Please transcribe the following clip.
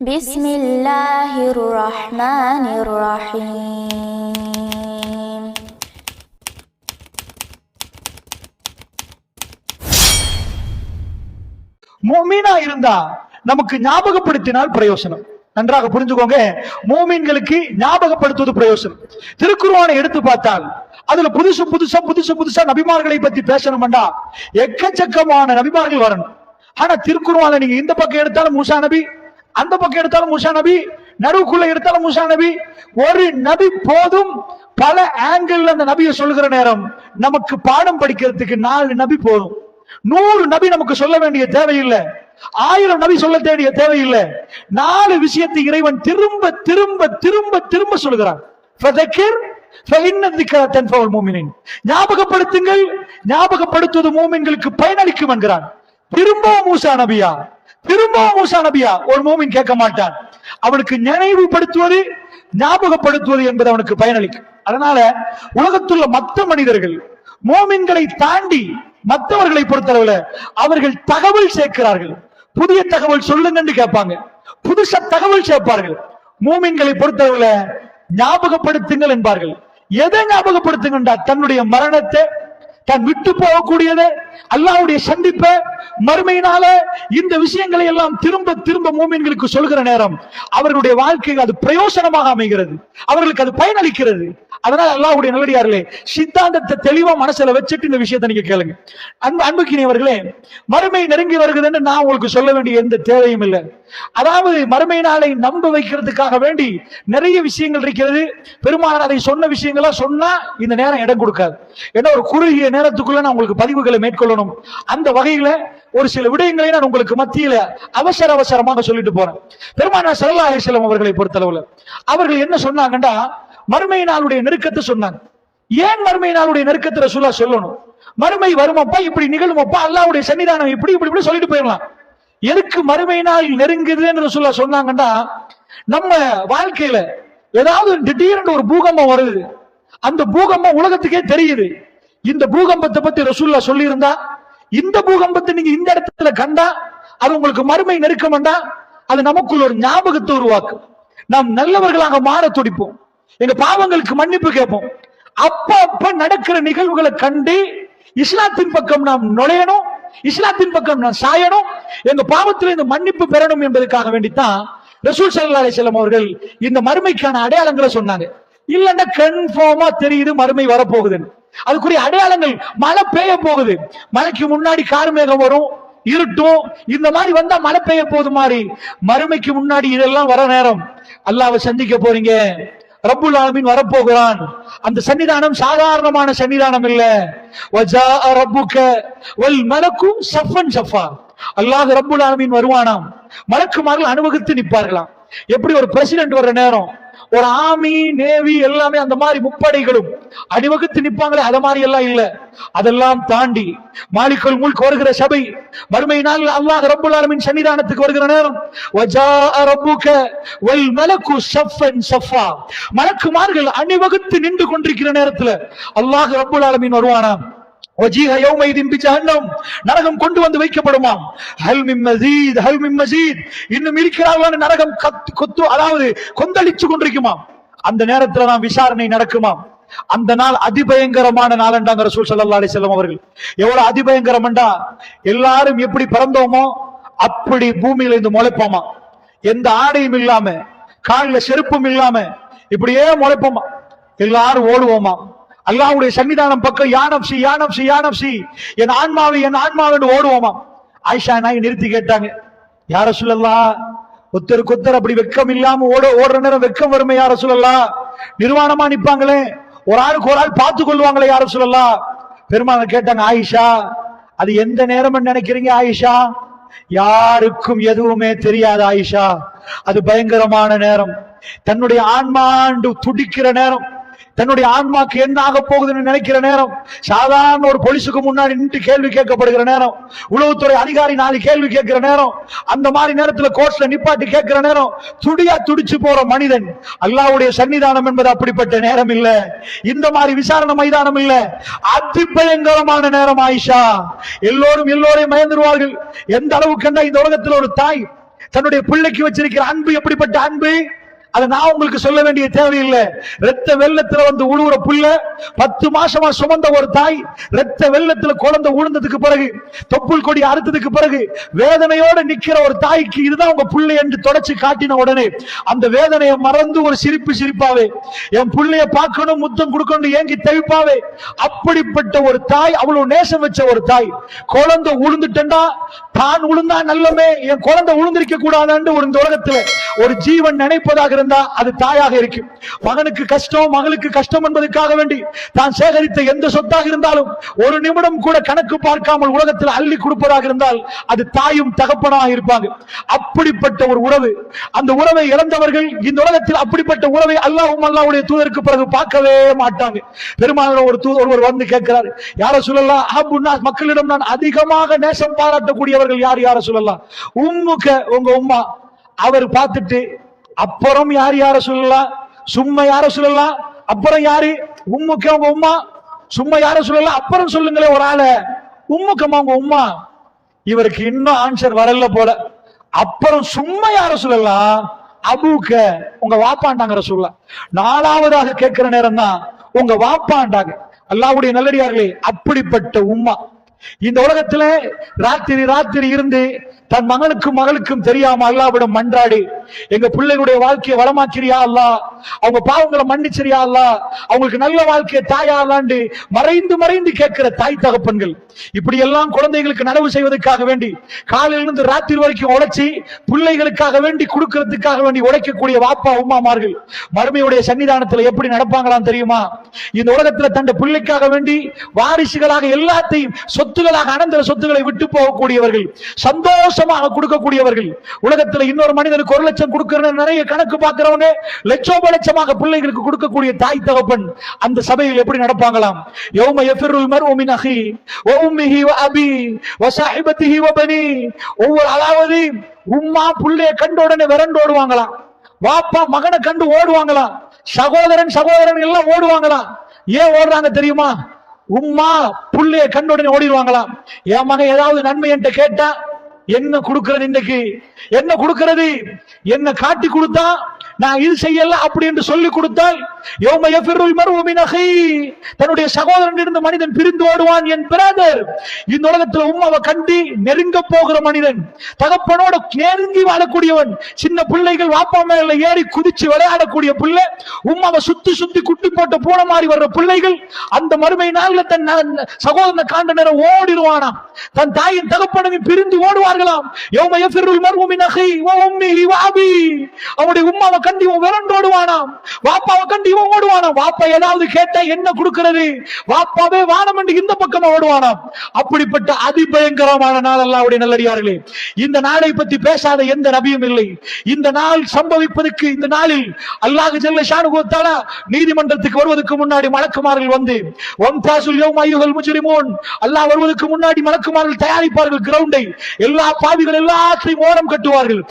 بسم الله الرحمن الرحيم மோமீனா இருந்தா நமக்கு ஞாபகப்படுத்தினால் பிரயோசனம் நன்றாக புரிஞ்சுக்கோங்க மோமீன்களுக்கு ஞாபகப்படுத்துவது பிரயோசனம் திருக்குர்ஆனை எடுத்து பார்த்தால் அதுல புதுசு புதுசா புதுசு புதுசா நபிமார்களை பத்தி பேசணும்டா எக்கச்சக்கமான நபிமார்கள் வரணும் ஆனா திருக்குர்ஆனை நீங்க இந்த பக்கம் எடுத்தாலும் மூசா நபி அந்த பக்கம் எடுத்தாலும் முஷா நபி நடுவுக்குள்ள எடுத்தாலும் முஷா நபி. ஒரு நபி போதும் பல ஆங்கிள் அந்த நபியை சொல்லுகிற நேரம். நமக்கு பாடம் படிக்கிறதுக்கு நாலு நபி போதும். நூறு நபி நமக்கு சொல்ல வேண்டிய தேவையில்லை. ஆயிரம் நபி சொல்ல தேடிய தேவையில்லை. நாலு விஷயத்தை இறைவன் திரும்ப திரும்ப திரும்ப திரும்ப சொல்லுகிறான். ஞாபகப்படுத்துங்கள். ஞாபகப்படுத்துவது மூமின்களுக்கு பயனளிக்கும் என்கிறான். திரும்பவும் மூசா நபியா. திரும்பவும் மூசா நபியா ஒரு மூமின் கேட்க மாட்டான். அவனுக்கு நினைவுபடுத்துவது ஞாபகப்படுத்துவது என்பது அவனுக்கு பயனளிக்கும். அதனால உலகத்துள்ள மற்ற மனிதர்கள் மோமின்களை தாண்டி மற்றவர்களை பொறுத்தளவுல அவர்கள் தகவல் சேர்க்கிறார்கள். புதிய தகவல் சொல்லுங்கன்னு கேட்பாங்க. புதுசா தகவல் சேர்ப்பார்கள். மூமின்களை பொறுத்தளவுல ஞாபகப்படுத்துங்கள் என்பார்கள். எதை ஞாபகப்படுத்துங்கண்டா? தன்னுடைய மரணத்தை தான் விட்டு போகக்கூடியது. அல்லாவுடைய சந்திப்பை மறுமையினால இந்த விஷயங்களை எல்லாம் திரும்ப திரும்ப மூமின்களுக்கு சொல்கிற நேரம் அவர்களுடைய வாழ்க்கைக்கு அது பிரயோசனமாக அமைகிறது. அவர்களுக்கு அது பயனளிக்கிறது. அதனால அல்லாஹுடைய நல்லடியார்களே சித்தாந்தத்தை தெளிவா மனசுல வச்சுட்டு இந்த விஷயத்தை நீங்க கேளுங்க. அன்பு அன்புக்கினியவர்களே மறுமை நெருங்கி வருகுதுன்னு நான் உங்களுக்கு சொல்ல வேண்டிய எந்த தேவையும் இல்லை. அதாவது மறுமை நாளை நம்ப வைக்கிறதுக்காக வேண்டி நிறைய விஷயங்கள் இருக்கிறது. பெருமானார் அதை சொன்ன விஷயங்களா சொன்னா இந்த நேரம் இடம் கொடுக்காது. ஏன்னா ஒரு குறுகிய நேரத்துக்குள்ள நான் உங்களுக்கு பதிவுகளை மேற்கொள்ளணும். அந்த வகையில ஒரு சில விடயங்களை நான் உங்களுக்கு மத்தியில அவசர அவசரமாக சொல்லிட்டு போறேன். பெருமானார் சல்லா அலிஸ்லாம் அவர்களை பொறுத்தளவுல அவர்கள் என்ன சொன்னாங்கன்னா மறுமை நாளுடைய நெருக்கத்தை சொன்னாங்க. ஏன் மறுமை நாளுடைய நெருக்கத்தை ரசூலா சொல்லணும்? மறுமை வருமப்பா இப்படி நிகழுமப்பா அல்லாவுடைய சன்னிதானம் இப்படி இப்படி இப்படி சொல்லிட்டு போயிடலாம். எதுக்கு மறுமை நாள் நெருங்குதுன்னு ரசூலா சொன்னாங்கன்னா நம்ம வாழ்க்கையில ஏதாவது திடீர்னு ஒரு பூகம்பம் வருது. அந்த பூகம்பம் உலகத்துக்கே தெரியுது. இந்த பூகம்பத்தை பத்தி ரசூல்லா சொல்லியிருந்தா? இந்த பூகம்பத்தை நீங்க இந்த இடத்துல கண்டா? அது உங்களுக்கு மறுமை நெருக்கம்டா அது நமக்குள்ள ஒரு ஞாபகத்தை உருவாக்கும். நாம் நல்லவர்களாக மாற துடிப்போம். எங்க பாவங்களுக்கு மன்னிப்பு கேட்போம். அப்ப அப்ப நடக்கிற நிகழ்வுகளை கண்டு இஸ்லாத்தின் பக்கம் நாம் நுழையணும் இஸ்லாத்தின் பக்கம் நாம் சாயணும். எங்க பாவத்தில் இந்த மன்னிப்பு பெறணும் என்பதற்காக வேண்டித்தான் ரசூல் சல்லா அலிஸ்லாம் அவர்கள் இந்த மறுமைக்கான அடையாளங்களை சொன்னாங்க. இல்லன்னா கன்ஃபார்மா தெரியுது மறுமை வரப்போகுதுன்னு. அதுக்குரிய அடையாளங்கள் மழை பெய்ய போகுது. மழைக்கு முன்னாடி கார்மேகம் வரும் இருட்டும். இந்த மாதிரி வந்தா மழை பெய்ய போகுது மாதிரி. மறுமைக்கு முன்னாடி இதெல்லாம் வர நேரம். அல்லாவை சந்திக்க போறீங்க. ரப்புல் ஆலமீன் வரப்போகிறான். அந்த சன்னிதானம் சாதாரணமான சன்னிதானம் இல்ல. வஜா ரப்புக்க வல் மலக்கும் சஃபன் சஃபா. அல்லாஹ் ரப்புல் ஆலமின் வருவானாம். மலக்குமார்கள் அனுபவித்து நிற்பார்களாம். எப்படி ஒரு பிரசிடென்ட் வர்ற நேரம்? ஒரு ஆமி நேவி எல்லாமே அந்த மாதிரி முப்படைகளும் அணிவகுத்து நிற்பாங்களே அத மாதிரி எல்லாம் இல்ல. அதெல்லாம் தாண்டி மாலிக்குல் முல்க் வருகிற சபை மறுமை நாள் அல்லாஹ் ரப்புல் ஆலமீன் சன்னிதானத்துக்கு வருகிற நேரம் வஜா ரப்புக வல் மலக்கு சஃபன் சஃபா. மலக்குமார்கள் அணிவகுத்து நின்று கொண்டிருக்கிற நேரத்துல அல்லாஹ் ரப்புல் ஆலமீன் வருவானாம். நரகம் கொண்டு வந்து வைக்கப்படுமாம். இன்னும் இருக்கிறார்களான நரகம் கத்து கொத்து அதாவது கொந்தளிச்சு கொண்டிருக்குமாம். அந்த நேரத்துல நாம் விசாரணை நடக்குமாம். அந்த நாள் அதிபயங்கரமான நாளண்டாங்க ரசூல் சல்லா அலி செல்லம் அவர்கள். எவ்வளவு அதிபயங்கரம்டா எல்லாரும் எப்படி பிறந்தோமோ அப்படி பூமியில இருந்து முளைப்போமா? எந்த ஆடையும் இல்லாம காலில் செருப்பும் இல்லாம இப்படியே முளைப்போமா? எல்லாரும் ஓடுவோமா? அல்லாவுடைய சன்னிதானம் பக்கம் யானம் சி யானம் சி யானம் சி என் ஆன்மாவை என் ஆன்மாவென்று ஓடுவோமா? ஆயிஷா நாய் நிறுத்தி கேட்டாங்க. யார சொல்லலாம் ஒத்தருக்கு ஒத்தர் அப்படி வெக்கம் இல்லாம ஓட ஓடுற நேரம் வெக்கம் வருமே யார சொல்லலாம் நிர்வாணமா நிப்பாங்களே? ஒரு ஆளுக்கு ஒரு ஆள் பார்த்து கொள்வாங்களே யார சொல்லலாம் பெருமாள் கேட்டாங்க ஆயிஷா அது எந்த நேரம் நினைக்கிறீங்க ஆயிஷா? யாருக்கும் எதுவுமே தெரியாது ஆயிஷா. அது பயங்கரமான நேரம். தன்னுடைய ஆன்மாண்டு துடிக்கிற நேரம். தன்னுடைய ஆன்மாக்கு என்ன ஆக போகுதுன்னு நினைக்கிற நேரம் சாதாரண ஒரு போலீஸுக்கு முன்னாடி நின்று கேள்வி கேட்கப்படுகிற நேரம் உளவுத்துறை அதிகாரி நாலு கேள்வி கேட்கிற நேரம் அந்த மாதிரி நேரத்துல கோர்ட்ல நிப்பாட்டி கேட்கிற நேரம் துடியா துடிச்சு போற மனிதன். அல்லாஹ்வுடைய சன்னிதானம் என்பது அப்படிப்பட்ட நேரம் இல்ல. இந்த மாதிரி விசாரணை மைதானம் இல்ல. அதிபயங்கரமான நேரம் ஆயிஷா. எல்லோரும் எல்லோரையும் மயந்துருவார்கள். எந்த அளவுக்கு இந்த உலகத்தில் ஒரு தாய் தன்னுடைய பிள்ளைக்கு வச்சிருக்கிற அன்பு எப்படிப்பட்ட அன்பு? அதை நான் உங்களுக்கு சொல்ல வேண்டிய தேவையில்லை. ரத்த வெள்ளத்துல வந்து உழுவுற புள்ள பத்து மாசமா சுமந்த ஒரு தாய் ரத்த வெள்ளத்துல குழந்தை உழுந்ததுக்கு பிறகு தொப்புள் கொடி அறுத்ததுக்கு பிறகு வேதனையோட நிக்கிற ஒரு தாய்க்கு இதுதான் உங்க புள்ளை என்று தொடச்சு காட்டின உடனே அந்த வேதனையை மறந்து ஒரு சிரிப்பு சிரிப்பாவே என் புள்ளைய பார்க்கணும் முத்தம் கொடுக்கணும் ஏங்கி தவிப்பாவே அப்படிப்பட்ட ஒரு தாய் அவ்வளவு நேசம் வச்ச ஒரு தாய் குழந்தை உழுந்துட்டா தான் உளுந்தா நல்லமே என் குழந்தை உளுந்திருக்க கூடாதான்னு ஒரு இந்த உலகத்துல ஒரு ஜீவன் நினைப்பதாக இருந்தா அது தாயாக இருக்கும். மகனுக்கு கஷ்டம் மகளுக்கு கஷ்டம் என்பதற்காக வேண்டி தான் சேகரித்த எந்த சொத்தாக இருந்தாலும் ஒரு நிமிடம் கூட கணக்கு பார்க்காமல் உலகத்தில் அள்ளி கொடுப்பதாக இருந்தால் அது தாயும் தகப்பனாக இருப்பாங்க. அப்படிப்பட்ட ஒரு உறவு. அந்த உறவை இழந்தவர்கள் இந்த உலகத்தில் அப்படிப்பட்ட உறவை அல்லாஹும் அல்லாவுடைய தூதருக்கு பிறகு பார்க்கவே மாட்டாங்க. பெருமாள் ஒரு தூதர் ஒருவர் வந்து கேட்கிறார் யார சொல்லலாம் மக்களிடம் நான் அதிகமாக நேசம் பாராட்டக்கூடியவர்கள் யார் யார சொல்லலாம்? உம்முக்க உங்க உம்மா. அவர் பார்த்துட்டு அப்புறம் யார் யார சொல்லலாம்? சும்மா யார சொல்லலாம்? அப்புறம் யாரு? உம்முக்க உங்க உம்மா? சும்மா யார சொல்லலாம்? அப்புறம் சொல்லுங்களேன் ஒரு ஆளை. உம்முக்கம்மா உங்க உம்மா? இவருக்கு இன்னும் ஆன்சர் வரல போல. அப்புறம் சும்மா யார சொல்லலாம்? அபுக்க உங்க வாப்பாண்டாங்கிற சொல்ல. நாலாவதாக கேட்கிற நேரம் தான் உங்க வாப்பாண்டாங்க. அல்லாவுடைய நல்லடியார்களே அப்படிப்பட்ட உம்மா. இந்த உலகத்துல ராத்திரி ராத்திரி இருந்து தன் மகளுக்கும் மகளுக்கும் தெரியாம அல்லாவிடம் மன்றாடி எங்க பிள்ளைகளுடைய வாழ்க்கையை வளமாக்கிறியா அல்லா? அவங்க பாவங்களை மன்னிச்சிரியா அல்லா? அவங்களுக்கு நல்ல வாழ்க்கையை தாயா அல்லாண்டு மறைந்து மறைந்து கேட்கிற தாய் தகப்பன்கள். இப்படி எல்லாம் குழந்தைகளுக்கு நடவு செய்வதற்காக வேண்டி காலையிலிருந்து ராத்திரி வரைக்கும் உழைச்சி பிள்ளைகளுக்காக வேண்டி கொடுக்கறதுக்காக வேண்டி உழைக்கக்கூடிய வாப்பா உமாமார்கள் மறுமையுடைய சன்னிதானத்துல எப்படி நடப்பாங்களாம் தெரியுமா? இந்த உலகத்துல தன் பிள்ளைக்காக வேண்டி வாரிசுகளாக எல்லாத்தையும் சொத்துகளாக அனந்தர சொத்துக்களை விட்டு போகக்கூடியவர்கள் லட்சமாக கொடுக்கக்கூடியவர்கள். உலகத்துல இன்னொரு மனிதனுக்கு ஒரு லட்சம் கொடுக்கிற நிறைய கணக்கு பார்க்கிறவங்க லட்சோப லட்சமாக பிள்ளைகளுக்கு கொடுக்கக்கூடிய தாய் தகப்பன் அந்த சபையில் எப்படி நடப்பாங்களாம்? யௌம யஃபிருல் மர்உ மின் அஹி வ உம்மிஹி வ அபி வ ஸாஹிபத்திஹி வ பனி. ஒவ்வொரு அதாவது உம்மா புள்ளைய கண்ட உடனே விரண்டு ஓடுவாங்களாம். வாப்பா மகனை கண்டு ஓடுவாங்களாம். சகோதரன் சகோதரன் எல்லாம் ஓடுவாங்களாம். ஏன் ஓடுறாங்க தெரியுமா? உம்மா புள்ளைய கண்ட உடனே ஓடிடுவாங்களாம். என் மகன் ஏதாவது நன்மை என்கிட்ட கேட்டா என்ன கொடுக்கிறது இன்னைக்கு? என்ன கொடுக்கிறது? என்ன காட்டி கொடுத்தா நான் இது செய்யல அப்படி என்று சொல்லி கொடுத்தால் தன்னுடைய சகோதரன் இருந்து மனிதன் பிரிந்து ஓடுவான் என் பிரதர் இந்த உலகத்துல உம்மாவை கண்டி நெருங்க போகிற மனிதன் தகப்பனோட நெருங்கி வாழக்கூடியவன் சின்ன பிள்ளைகள் வாப்பா மேல ஏறி குதிச்சு விளையாடக்கூடிய பிள்ளை உம்மாவை சுத்தி சுத்தி குட்டி போட்ட பூனை மாறி வர்ற பிள்ளைகள் அந்த மறுமை நாள்ல தன் சகோதரனை காண்ட நேரம் ஓடிடுவானாம். தன் தாயின் தகப்பனையும் பிரிந்து ஓடுவார்களாம். அவனுடைய உம்மாவை கண்டி இவன் விரண்டு ஓடுவானாம். வாப்பாவை கண்டி இவன் ஓடுவானாம். வாப்பா ஏதாவது கேட்டா என்ன கொடுக்கிறது? வாப்பாவே வானம் என்று இந்த பக்கமா ஓடுவானாம். அப்படிப்பட்ட அதிபயங்கரமான நாள் அல்லாவுடைய நல்லடியார்களே. இந்த நாளை பத்தி பேசாத எந்த நபியும் இல்லை. இந்த நாள் சம்பவிப்பதற்கு இந்த நாளில் அல்லாஹ் ஜல்ல ஷானுகோத்தாலா நீதிமன்றத்துக்கு வருவதற்கு முன்னாடி மலக்குமார்கள் வந்து ஒம்தாசுல் யௌம அய்யுஹல் முஜ்ரிமூன். அல்லாஹ் வருவதற்கு முன்னாடி மலக்குமார்கள் தயாரிப்பார்கள் கிரவுண்டை எல்லா பாவிகள் எல்லாத்தையும் ஓரம் கட்டுவார்கள்.